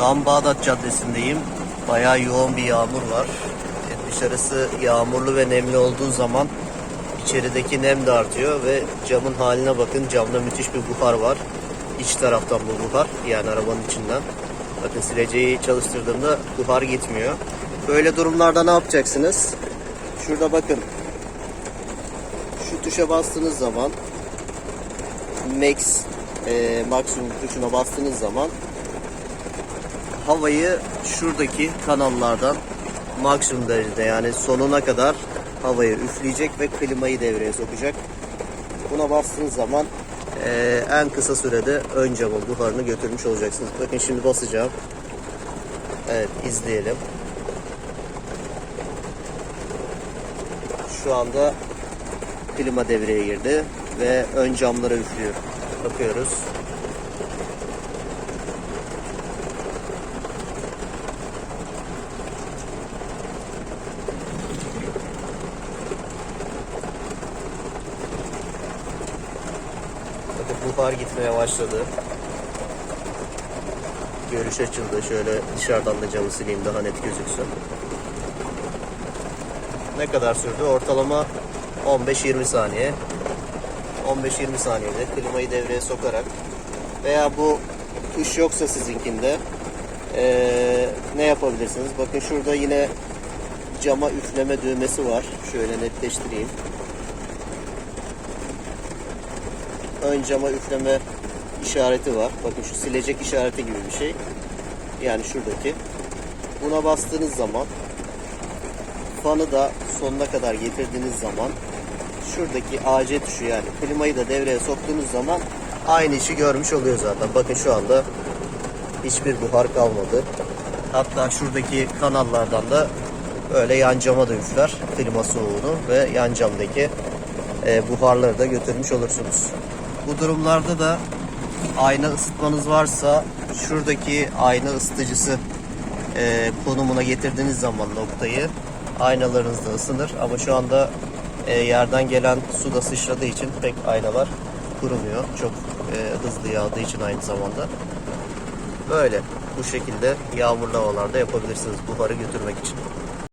Şu an Bağdat Caddesi'ndeyim. Bayağı yoğun bir yağmur var. E, Dışarısı yağmurlu ve nemli olduğu zaman içerideki nem de artıyor ve camın haline bakın. Camda müthiş bir buhar var. İç taraftan bu buhar yani arabanın içinden. Bakın sileceği çalıştırdığımda buhar gitmiyor. Böyle durumlarda ne yapacaksınız? Şurada bakın. Şu tuşa bastığınız zaman Max e, maksimum tuşuna bastığınız zaman havayı şuradaki kanallardan maksimum derecede yani sonuna kadar havayı üfleyecek ve klimayı devreye sokacak. Buna bastığınız zaman eee, en kısa sürede ön camın buharını götürmüş olacaksınız. Bakın şimdi basacağım. Evet izleyelim. Şu anda klima devreye girdi ve ön camlara üflüyor. Bakıyoruz. Buhar gitmeye başladı. Görüş açıldı. Şöyle dışarıdan da camı sileyim daha net gözüksün. Ne kadar sürdü? Ortalama 15-20 saniye. 15-20 saniyede klimayı devreye sokarak veya bu tuş yoksa sizinkinde eee, ne yapabilirsiniz? Bakın şurada yine cama üfleme düğmesi var. Şöyle netleştireyim. Ön cama üfleme işareti var. Bakın şu silecek işareti gibi bir şey. Yani şuradaki. Buna bastığınız zaman fanı da sonuna kadar getirdiğiniz zaman şuradaki AC tuşu yani klimayı da devreye soktuğunuz zaman aynı işi görmüş oluyor zaten. Bakın şu anda hiçbir buhar kalmadı. Hatta şuradaki kanallardan da böyle yan cama da üfler klima soğuğunu ve yan camdaki e, buharları da götürmüş olursunuz. Bu durumlarda da ayna ısıtmanız varsa şuradaki ayna ısıtıcısı e, konumuna getirdiğiniz zaman noktayı aynalarınız da ısınır. Ama şu anda e, yerden gelen su da sıçradığı için pek aynalar kurumuyor. Çok e, hızlı yağdığı için aynı zamanda. Böyle bu şekilde yağmurlu havalarda yapabilirsiniz buharı götürmek için.